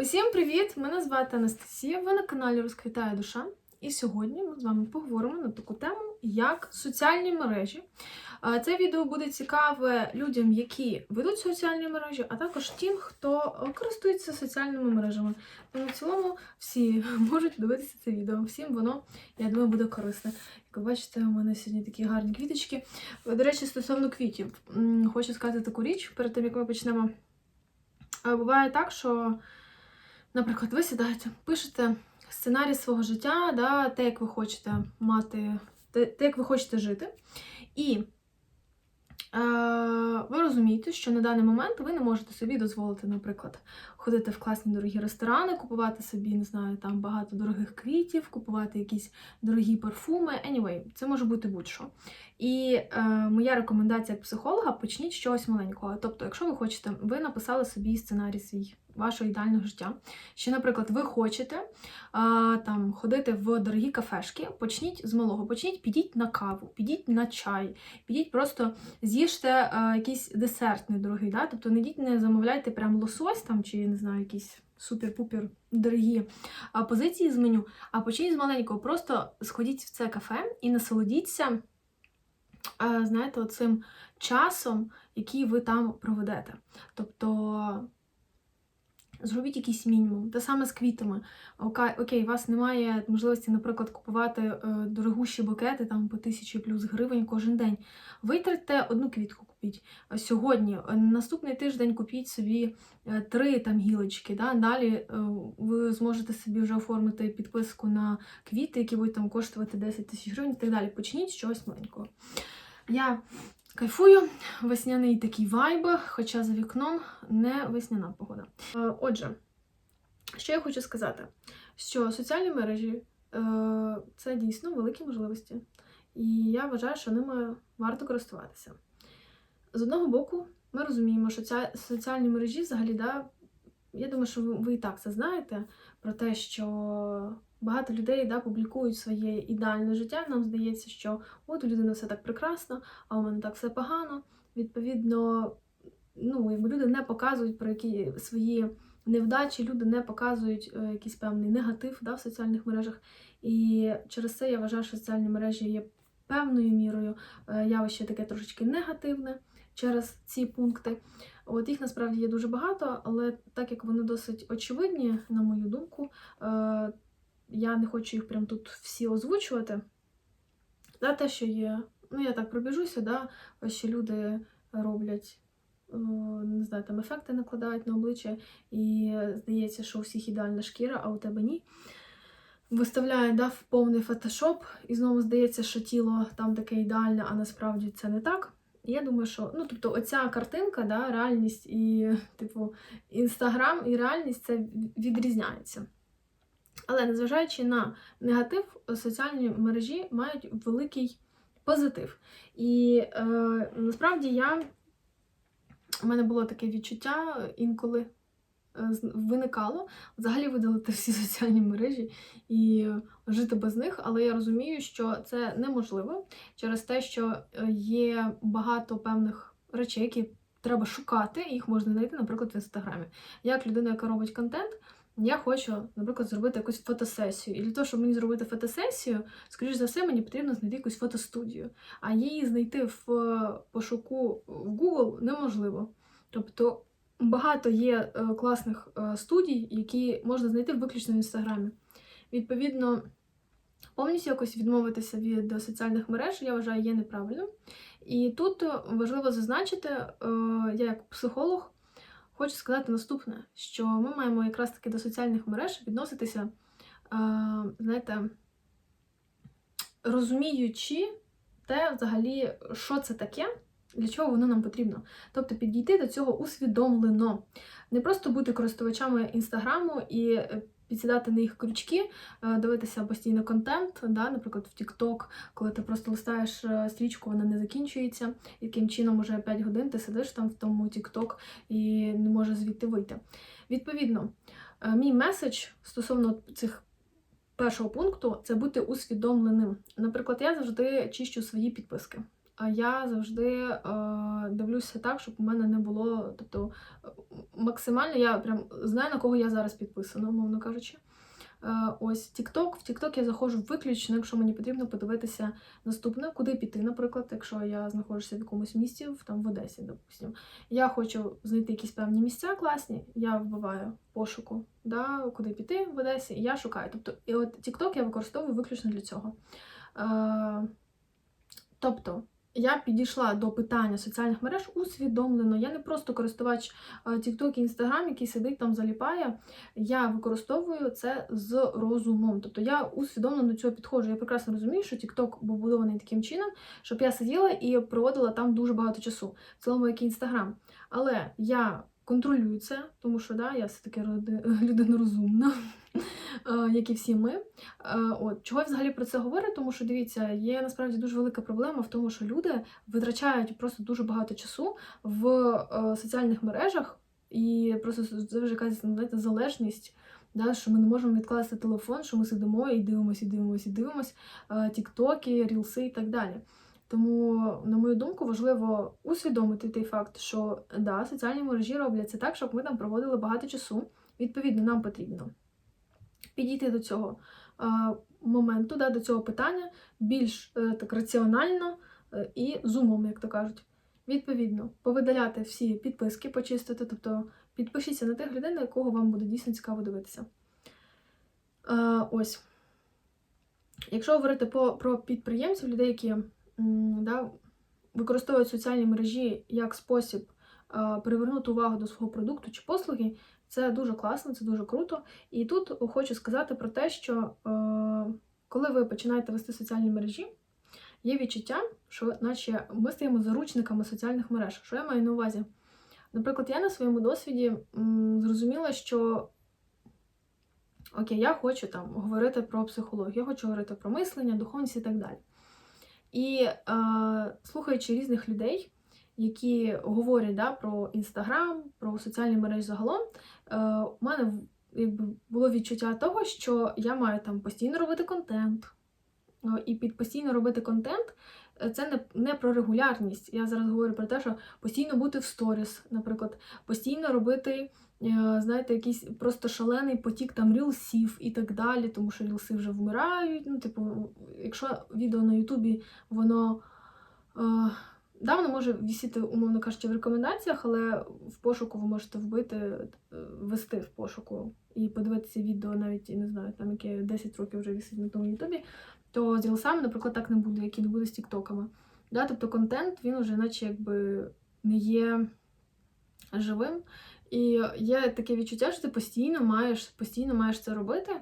Усім привіт! Мене звати Анастасія. Ви на каналі Розквітає душа. І сьогодні ми з вами поговоримо на таку тему, як соціальні мережі. Е, Це відео буде цікаве людям, які ведуть соціальні мережі, а також тим, хто е, користується соціальними мережами. Тому в цілому всі можуть дивитися це відео. Всім воно, я думаю, буде корисне. Як ви бачите, у мене сьогодні такі гарні квіточки. Е, До речі, стосовно квітів, хочу сказати таку річ перед тим, як ми почнемо. Буває так, що, наприклад, ви сідаєте, пишете сценарій свого життя, да, те, як ви хочете мати, те, як ви хочете жити. І е, ви розумієте, що на даний момент ви не можете собі дозволити, наприклад, ходити в класні дорогі ресторани, купувати собі, не знаю, там багато дорогих квітів, купувати якісь дорогі парфуми. Anyway, це може бути будь-що. І е, моя рекомендація як психолога почніть з чогось маленького. Тобто, якщо ви хочете, ви написали собі сценарій свій вашого ідеального життя. Що, наприклад, ви хочете а, там ходити в дорогі кафешки, почніть з малого, почніть, підіть на каву, підіть на чай, підіть просто з'їжте а, якийсь десерт недорогий. Да? Тобто не йдіть, не замовляйте прям лосось там чи не знаю, якісь супер-пупер дорогі позиції з меню, а почніть з маленького. Просто сходіть в це кафе і насолодіться, знаєте, оцим часом, який ви там проведете. Тобто. Зробіть якийсь мінімум. Те саме з квітами. Окей, у вас немає можливості, наприклад, купувати е, дорогущі букети там по тисячі плюс гривень кожен день. Витратьте одну квітку купіть сьогодні. е, Наступний тиждень купіть собі е, три там гілочки. Да? Далі ви зможете собі вже оформити підписку на квіти, які будуть там коштувати 10 тисяч гривень і так далі. Почніть чогось маленького. Я Кайфую, весняний такий вайб, хоча за вікном не весняна погода. Е, Отже, що я хочу сказати, що соціальні мережі е, це дійсно великі можливості, і я вважаю, що ними варто користуватися. З одного боку, ми розуміємо, що ця соціальні мережі взагалі, да, я думаю, що ви, ви і так це знаєте, про те, що багато людей да, публікують своє ідеальне життя. Нам здається, що от у людини все так прекрасно, а у мене так все погано. Відповідно, ну, якби люди не показують про які свої невдачі, люди не показують е, якийсь певний негатив да, в соціальних мережах. І через це я вважаю, що соціальні мережі є певною мірою е, явище таке трошечки негативне через ці пункти. От їх насправді є дуже багато, але так як вони досить очевидні, на мою думку, е, я не хочу їх прям тут всі озвучувати. Да, те, що є, ну я так пробіжуся, да, ось що люди роблять, е, не знаю, там ефекти накладають на обличчя, і здається, що у всіх ідеальна шкіра, а у тебе ні. Виставляє да, в повний фотошоп, і знову здається, що тіло там таке ідеальне, а насправді це не так. І я думаю, що ну, тобто, оця картинка, да, реальність і, типу, інстаграм і реальність це відрізняється. Але незважаючи на негатив, соціальні мережі мають великий позитив. І е, насправді я у мене було таке відчуття інколи е, виникало взагалі видалити всі соціальні мережі і жити без них, але я розумію, що це неможливо через те, що е, є багато певних речей, які треба шукати, їх можна знайти, наприклад, в інстаграмі. Як людина, яка робить контент, я хочу, наприклад, зробити якусь фотосесію. І для того, щоб мені зробити фотосесію, скоріш за все, мені потрібно знайти якусь фотостудію. А її знайти в е, пошуку в Google неможливо. Тобто багато є е, класних е, студій, які можна знайти виключно в інстаграмі. Відповідно, повністю якось відмовитися від соціальних мереж, я вважаю, є неправильним. І тут важливо зазначити, я як психолог хочу сказати наступне: що ми маємо якраз таки до соціальних мереж відноситися, знаєте, розуміючи те, взагалі, що це таке, для чого воно нам потрібно. Тобто підійти до цього усвідомлено. Не просто бути користувачами інстаграму і е, підсідати на їх крючки, е, дивитися постійно контент, да, наприклад, в TikTok, коли ти просто листаєш е, стрічку, вона не закінчується, яким чином уже 5 годин ти сидиш там в тому TikTok і не можеш звідти вийти. Відповідно, е, мій меседж стосовно цих першого пункту це бути усвідомленим. Наприклад, я завжди чищу свої підписки. Я завжди е, дивлюся так, щоб у мене не було. Тобто максимально я прям знаю, на кого я зараз підписана, умовно кажучи. Е, ось TikTok. В TikTok я заходжу виключно, якщо мені потрібно подивитися наступне, куди піти, наприклад, якщо я знаходжуся в якомусь місті, там в Одесі, допустимо. Я хочу знайти якісь певні місця класні, я вбиваю пошуку, да, куди піти в Одесі, і я шукаю. Тобто, і от TikTok я використовую виключно для цього. Е, тобто, я підійшла до питання соціальних мереж усвідомлено. Я не просто користувач е, TikTok і Instagram, який сидить там, заліпає. Я використовую це з розумом. Тобто я усвідомлено до цього підходжу. Я прекрасно розумію, що TikTok був будований таким чином, щоб я сиділа і проводила там дуже багато часу, в цілому, як і Instagram. Але я контролюю це, тому що да, я все-таки людина розумна, як і всі ми. Е, От чого я взагалі про це говорю? Тому що дивіться, є насправді дуже велика проблема в тому, що люди витрачають просто дуже багато часу в е, соціальних мережах, і просто вже якась знаєте, залежність. Да, що ми не можемо відкласти телефон, що ми сидимо і дивимося, і дивимося, і дивимося, е, тіктоки, рілси і так далі. Тому, на мою думку, важливо усвідомити той факт, що да, соціальні мережі роблять це так, щоб ми там проводили багато часу. Відповідно, нам потрібно підійти до цього е, моменту, да, до цього питання більш е, так раціонально е, і з умом, як то кажуть. Відповідно, повидаляти всі підписки, почистити, тобто підпишіться на тих людей, на якого вам буде дійсно цікаво дивитися. Ось. Якщо говорити по, про підприємців, людей, які да, використовують соціальні мережі як спосіб привернути увагу до свого продукту чи послуги, це дуже класно, це дуже круто. І тут хочу сказати про те, що е, коли ви починаєте вести соціальні мережі, є відчуття, що наче ми стаємо заручниками соціальних мереж. Що я маю на увазі? Наприклад, я на своєму досвіді м, зрозуміла, що окей, я хочу там говорити про психологію, я хочу говорити про мислення, духовність і так далі. І е, слухаючи різних людей, які говорять да, про інстаграм, про соціальні мережі загалом, у мене якби було відчуття того, що я маю там постійно робити контент. Е, І під постійно робити контент е, це не, не про регулярність. Я зараз говорю про те, що постійно бути в сторіс, наприклад, постійно робити, е, знаєте, якийсь просто шалений потік там рілсів і так далі, тому що рілси вже вмирають. Ну, типу, якщо відео на Ютубі, воно. Е, Да, воно може висіти, умовно кажучи, в рекомендаціях, але в пошуку ви можете вбити, е, ввести в пошуку і подивитися відео, навіть не знаю, там яке 10 років вже висить на тому Ютубі, то з рілсами, наприклад, так не буде, як і не буде з тіктоками. Да, тобто контент він уже наче якби не є живим. І є таке відчуття, що ти постійно маєш, постійно маєш це робити.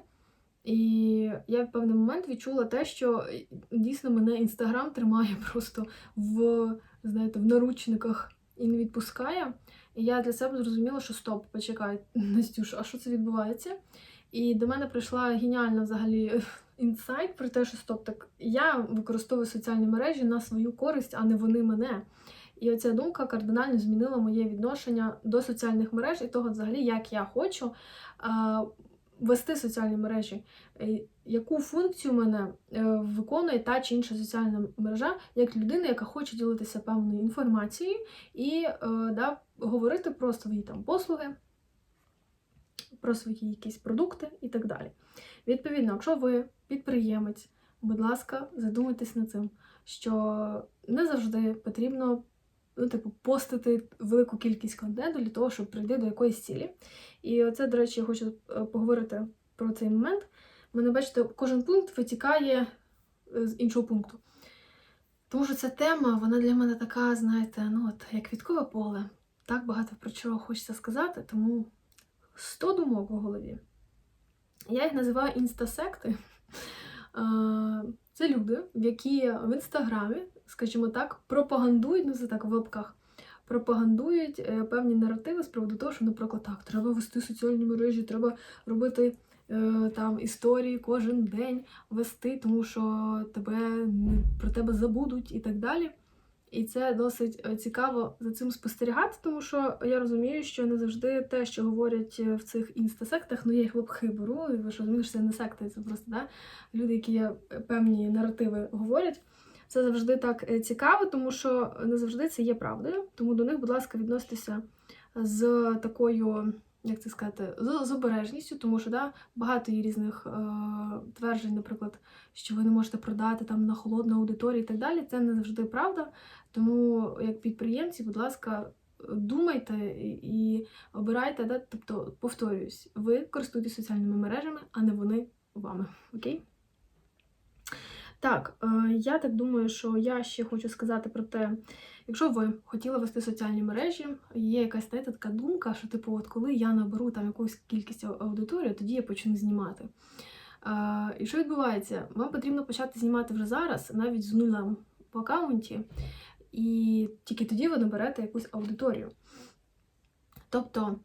І я в певний момент відчула те, що дійсно мене інстаграм тримає просто в, знаєте, в наручниках і не відпускає. І я для себе зрозуміла, що стоп, почекай, Настюш, а що це відбувається? І до мене прийшла геніальна взагалі інсайт про те, що стоп, так я використовую соціальні мережі на свою користь, а не вони мене. І оця думка кардинально змінила моє відношення до соціальних мереж і того, взагалі, як я хочу вести соціальні мережі, Е, яку функцію мене е, виконує та чи інша соціальна мережа, як людина, яка хоче ділитися певною інформацією і е, да, говорити про свої там послуги, про свої якісь продукти і так далі. Відповідно, якщо ви підприємець, будь ласка, задумайтесь над цим, що не завжди потрібно ну, типу, постити велику кількість контенту для того, щоб прийти до якоїсь цілі. І оце, до речі, я хочу е, поговорити про цей момент. У мене, бачите, кожен пункт витікає е, з іншого пункту. Тому що ця тема, вона для мене така, знаєте, ну от як квіткове поле. Так багато про чого хочеться сказати, тому 100 думок в голові. Я їх називаю інстасекти. Е, Це люди, які в інстаграмі, скажімо так, пропагандують, ну це так в лапках, пропагандують е, певні наративи з приводу того, що, наприклад, так, треба вести соціальні мережі, треба робити е, там історії кожен день вести, тому що тебе про тебе забудуть і так далі. І це досить е, цікаво за цим спостерігати, тому що я розумію, що не завжди те, що говорять в цих інстасектах, ну я їх в лапки беру, ви ж розумієте, що це не секти, це просто да, люди, які певні наративи говорять. Це завжди так е, цікаво, тому що не завжди це є правдою. Тому до них, будь ласка, відноситися з такою, як це сказати, з, обережністю, тому що да, багато є різних е, тверджень, наприклад, що ви не можете продати там на холодну аудиторію і так далі. Це не завжди правда. Тому, як підприємці, будь ласка, думайте і обирайте, да? тобто, повторююсь, ви користуєтесь соціальними мережами, а не вони вами. Окей? Так, е, я так думаю, що я ще хочу сказати про те, якщо ви хотіли вести соціальні мережі, є якась знаєте, така думка, що типу, от коли я наберу там якусь кількість ау- аудиторії, тоді я почну знімати. Е, І що відбувається? Вам потрібно почати знімати вже зараз, навіть з нуля в аккаунті, і тільки тоді ви наберете якусь аудиторію. Тобто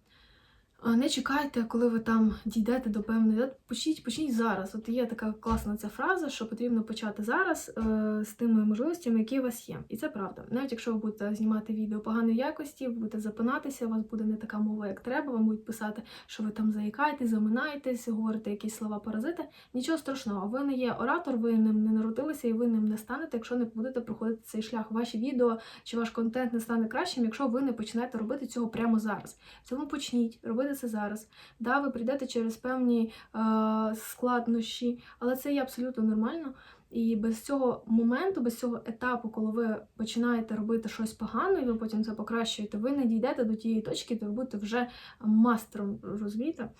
не чекайте, коли ви там дійдете до певної. Почніть, почніть зараз. От є така класна ця фраза, що потрібно почати зараз е, з тими можливостями, які у вас є. І це правда. Навіть якщо ви будете знімати відео поганої якості, ви будете запинатися, у вас буде не така мова, як треба, вам будуть писати, що ви там заїкаєтесь, заминаєтесь, говорите якісь слова паразити. Нічого страшного, ви не є оратор, ви ним не народилися і ви ним не станете, якщо не будете проходити цей шлях. Ваші відео чи ваш контент не стане кращим, якщо ви не почнете робити цього прямо зараз. Тому почніть робити це зараз. Да, ви прийдете через певні е, складнощі, але це є абсолютно нормально. І без цього моменту, без цього етапу, коли ви починаєте робити щось погане, і ви потім це покращуєте, ви не дійдете до тієї точки, де ви будете вже мастером, розумієте?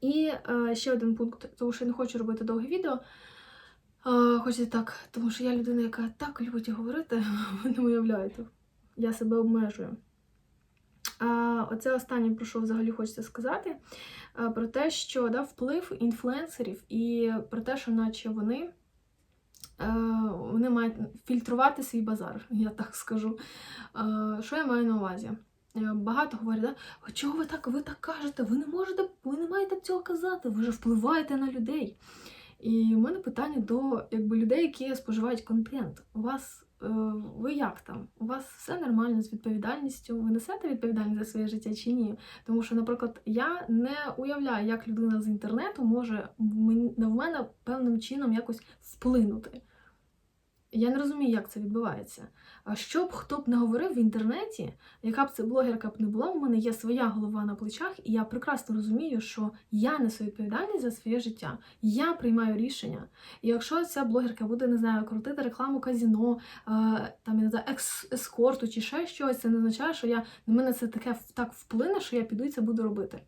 І е, ще один пункт, тому що я не хочу робити довге відео. Е, хочеться так, тому що я людина, яка так любить говорити, ви не уявляєте. Я себе обмежую. Оце останнє, про що взагалі хочеться сказати, про те, що да, вплив інфлюенсерів і про те, що наче вони, е, вони мають фільтрувати свій базар, я так скажу. Що я маю на увазі? Е, Багато говорять, да? чого ви так, ви так кажете? Ви не можете, ви не маєте цього казати, ви ж впливаєте на людей. І в мене питання до якби, людей, які споживають контент. У вас е, ви як там? У вас все нормально з відповідальністю? Ви несете відповідальність за своє життя чи ні? Тому що, наприклад, я не уявляю, як людина з інтернету може в мене певним чином якось вплинути. Я не розумію, як це відбувається. А що б хто б не говорив в інтернеті, яка б це блогерка б не була, у мене є своя голова на плечах, і я прекрасно розумію, що я несу відповідальність за своє життя. Я приймаю рішення. І якщо ця блогерка буде, не знаю, крутити рекламу казіно, е, там я не знаю, ескорту чи ще щось, це не означає, що я на мене це таке так вплине, що я піду і це буду робити.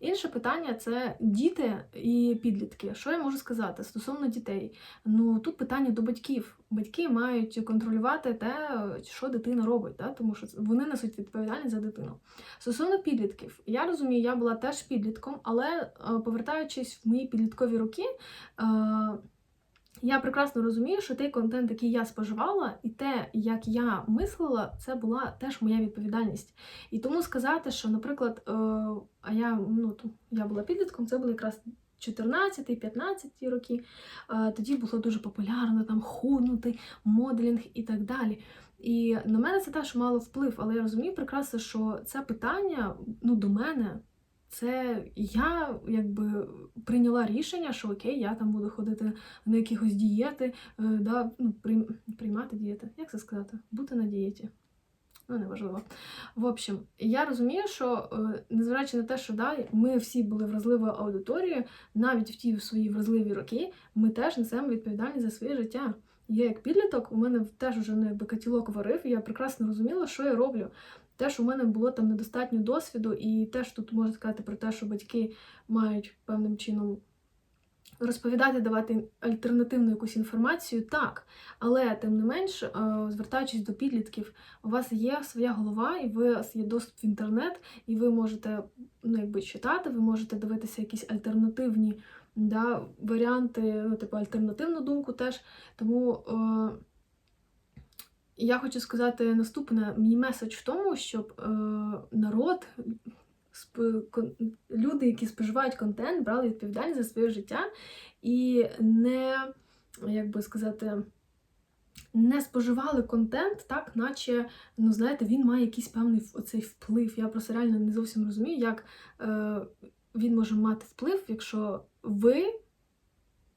Інше питання це діти і підлітки. Що я можу сказати стосовно дітей? Ну тут питання до батьків. Батьки мають контролювати те, що дитина робить, да? тому що вони несуть відповідальність за дитину. Стосовно підлітків, я розумію, я була теж підлітком, але е, повертаючись в мої підліткові роки. е, Я прекрасно розумію, що той контент, який я споживала, і те, як я мислила, це була теж моя відповідальність. І тому сказати, що, наприклад, е, а я ну я була підлітком, це були якраз 14-15 роки. Тоді було дуже популярно там худнути, моделінг і так далі. І на мене це теж мало вплив, але я розумію прекрасно, що це питання ну, до мене. Це я якби прийняла рішення, що окей, я там буду ходити на якихось дієти, е, да, ну, приймати дієти. Як це сказати? Бути на дієті. Ну, неважливо. В общем, я розумію, що е, незважаючи на те, що да, ми всі були вразливою аудиторією, навіть в ті свої вразливі роки, ми теж несемо відповідальність за своє життя. Я як підліток, у мене теж вже ну, якби котілок варив, і я прекрасно розуміла, що я роблю. Теж у мене було там недостатньо досвіду, і теж тут можна сказати про те, що батьки мають певним чином розповідати, давати альтернативну якусь інформацію, так. Але тим не менш, е, звертаючись до підлітків, у вас є своя голова, і у вас є доступ в інтернет, і ви можете ну, якби читати, ви можете дивитися якісь альтернативні да, варіанти, ну, типу альтернативну думку теж. Тому е, я хочу сказати наступне: мій меседж в тому, щоб е, народ. Люди, які споживають контент, брали відповідальність за своє життя і не, як би сказати, не споживали контент, так, наче, ну, знаєте, він має якийсь певний оцей вплив. Я просто реально не зовсім розумію, як е, він може мати вплив, якщо ви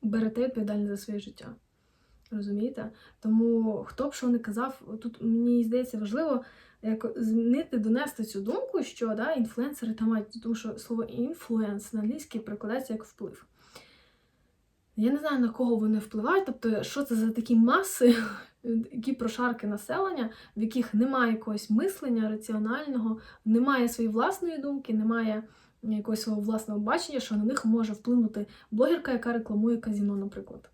берете відповідальність за своє життя. Розумієте? Тому хто б що не казав, тут мені здається важливо як змінити, донести цю думку, що да, інфлюенсери там мають, тому що слово інфлюенс на англійській перекладається як вплив. Я не знаю, на кого вони впливають, тобто, що це за такі маси, які прошарки населення, в яких немає якогось мислення раціонального, немає своєї власної думки, немає якогось свого власного бачення, що на них може вплинути блогерка, яка рекламує казіно, наприклад.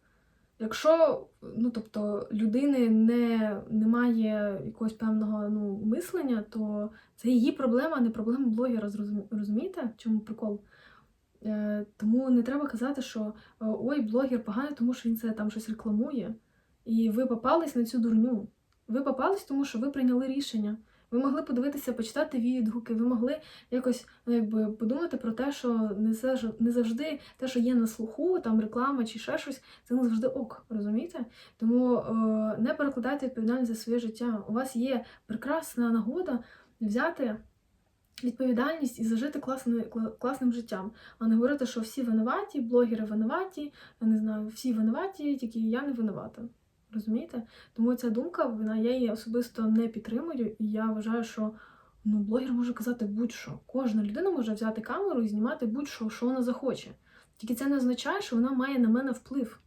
Якщо ну, тобто, людини не, немає якогось певного ну, мислення, то це її проблема, а не проблема блогера. Розумієте, в чому прикол? Е, Тому не треба казати, що ой, блогер поганий, тому що він це там щось рекламує. І ви попались на цю дурню. Ви попались, тому що ви прийняли рішення. Ви могли подивитися, почитати відгуки, ви могли якось ну, якби, подумати про те, що не завжди те, що є на слуху, там реклама чи ще щось, це не завжди ок, розумієте? Тому е, не перекладайте відповідальність за своє життя. У вас є прекрасна нагода взяти. Відповідальність і зажити класним, класним життям, а не говорити, що всі винуваті, блогери винуваті, я не знаю, всі винуваті, тільки я не винувата. Розумієте? Тому ця думка, вона я її особисто не підтримую, і я вважаю, що ну, блогер може казати будь-що. Кожна людина може взяти камеру і знімати будь-що, що вона захоче. Тільки це не означає, що вона має на мене вплив.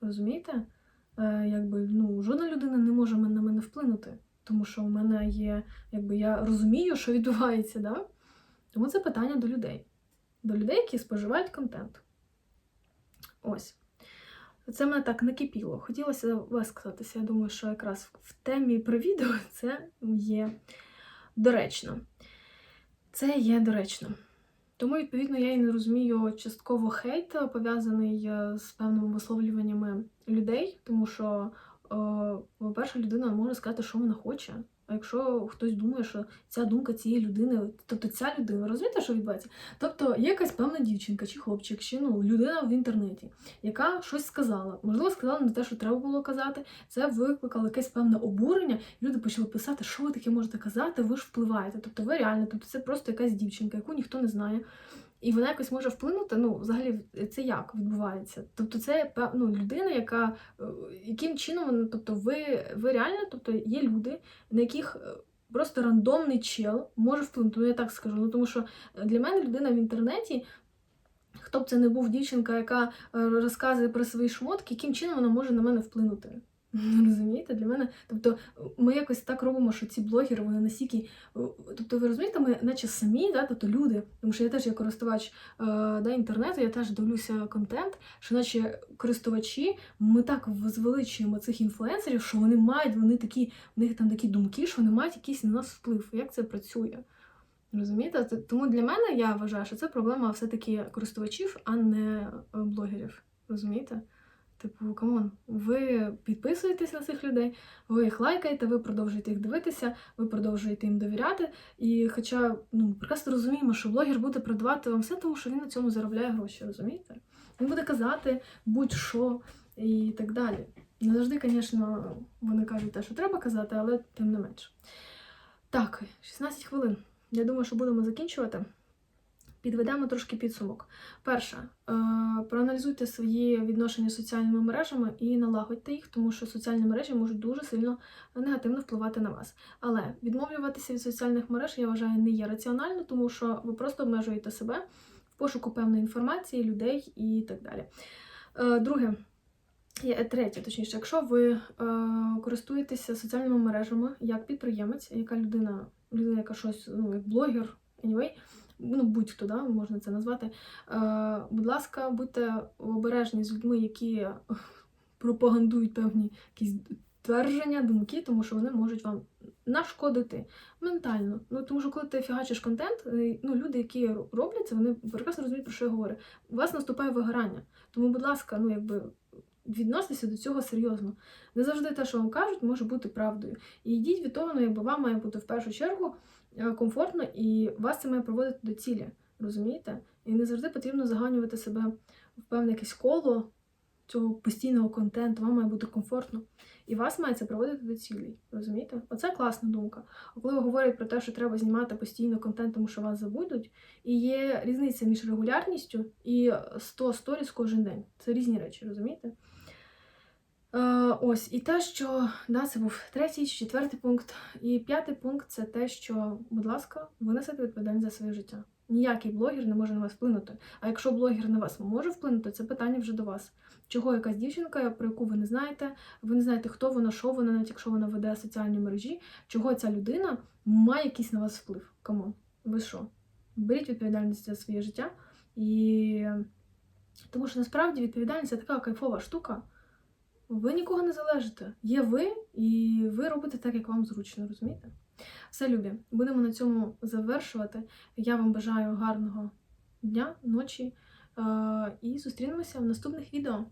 Розумієте? Е, якби, ну, Жодна людина не може на мене вплинути, тому що у мене є, якби я розумію, що відбувається. Да? Тому це питання до людей, до людей, які споживають контент. Ось. Це мене так накипіло. Хотілося висказатися. Я думаю, що якраз в темі про відео це є доречно. Це є доречно. Тому, відповідно, я і не розумію частково хейт, пов'язаний е, з певними висловлюваннями людей, тому що, е, по-перше, людина може сказати, що вона хоче. А якщо хтось думає, що ця думка цієї людини, тобто ця людина, розумієте, що відбувається? Тобто є якась певна дівчинка чи хлопчик, чи ну людина в інтернеті, яка щось сказала. Можливо, сказала не те, що треба було казати. Це викликало якесь певне обурення. Люди почали писати, що ви таке можете казати, ви ж впливаєте. Тобто ви реально, тобто це просто якась дівчинка, яку ніхто не знає. І вона якось може вплинути. Ну, взагалі, це як відбувається? Тобто, це ну, людина, яка е, яким чином тобто, ви ви реально, тобто є люди, на яких е, просто рандомний чел може вплинути. Ну, я так скажу. Ну тому що для мене людина в інтернеті. Хто б це не був дівчинка, яка е, розказує про свої шмотки, яким чином вона може на мене вплинути? Розумієте, для мене. Тобто ми якось так робимо, що ці блогери, вони настільки. Тобто, ви розумієте, ми наче самі, да, тобто люди, тому що я теж є користувач е, да, інтернету, я теж дивлюся контент, що наче користувачі, ми так звеличуємо цих інфлюенсерів, що вони мають, вони такі, в них там такі думки, що вони мають якийсь на нас вплив. Як це працює? Розумієте? Тому для мене я вважаю, що це проблема все-таки користувачів, а не е, блогерів. Розумієте? Типу, камон, ви підписуєтесь на цих людей, ви їх лайкаєте, ви продовжуєте їх дивитися, ви продовжуєте їм довіряти. І хоча ну, прекрасно розуміємо, що блогер буде продавати вам все, тому що він на цьому заробляє гроші, розумієте? Він буде казати будь-що і так далі. Не завжди, звісно, вони кажуть те, що треба казати, але тим не менше. Так, 16 хвилин. Я думаю, що будемо закінчувати. Підведемо трошки підсумок. Перше, е, проаналізуйте свої відношення з соціальними мережами і налагодьте їх, тому що соціальні мережі можуть дуже сильно негативно впливати на вас. Але відмовлюватися від соціальних мереж, я вважаю, не є раціонально, тому що ви просто обмежуєте себе в пошуку певної інформації, людей і так далі. Е, друге, третє, точніше, якщо ви е, користуєтеся соціальними мережами як підприємець, яка людина, людина, яка щось, ну, як блогер, anyway, ну будь-хто да, можна це назвати. Е, Будь ласка, будьте обережні з людьми, які пропагандують певні якісь твердження, думки, тому що вони можуть вам нашкодити ментально. Ну тому що коли ти фігачиш контент, е, ну люди, які роблять це, вони прекрасно розуміють, про що я говорю. У вас наступає вигорання. Тому, будь ласка, ну якби. Відноситися до цього серйозно. Не завжди те, що вам кажуть, може бути правдою. І йдіть від того, ну, якби вам має бути в першу чергу Е, комфортно і вас це має проводити до цілі. Розумієте? І не завжди потрібно заганювати себе в певне якесь коло цього постійного контенту, вам має бути комфортно. І вас має це проводити до цілі. Розумієте? Оце класна думка. А коли говорять про те, що треба знімати постійно контент, тому що вас забудуть, і є різниця між регулярністю і 100 сторіс кожен день. Це різні речі, розумієте? Е, ось, і те, що да, це був третій четвертий пункт. І п'ятий пункт це те, що, будь ласка, ви несете відповідальність за своє життя. Ніякий блогер не може на вас вплинути. А якщо блогер на вас може вплинути, це питання вже до вас. Чого якась дівчинка, про яку ви не знаєте, ви не знаєте, хто вона, що вона, навіть якщо вона веде соціальні мережі, чого ця людина має якийсь на вас вплив. Камон, ви що? Беріть відповідальність за своє життя. І тому що насправді відповідальність це така кайфова штука. Ви нікого не залежите. Є ви, і ви робите так, як вам зручно, розумієте? Все, любі, будемо на цьому завершувати. Я вам бажаю гарного дня, ночі е- і зустрінемося в наступних відео.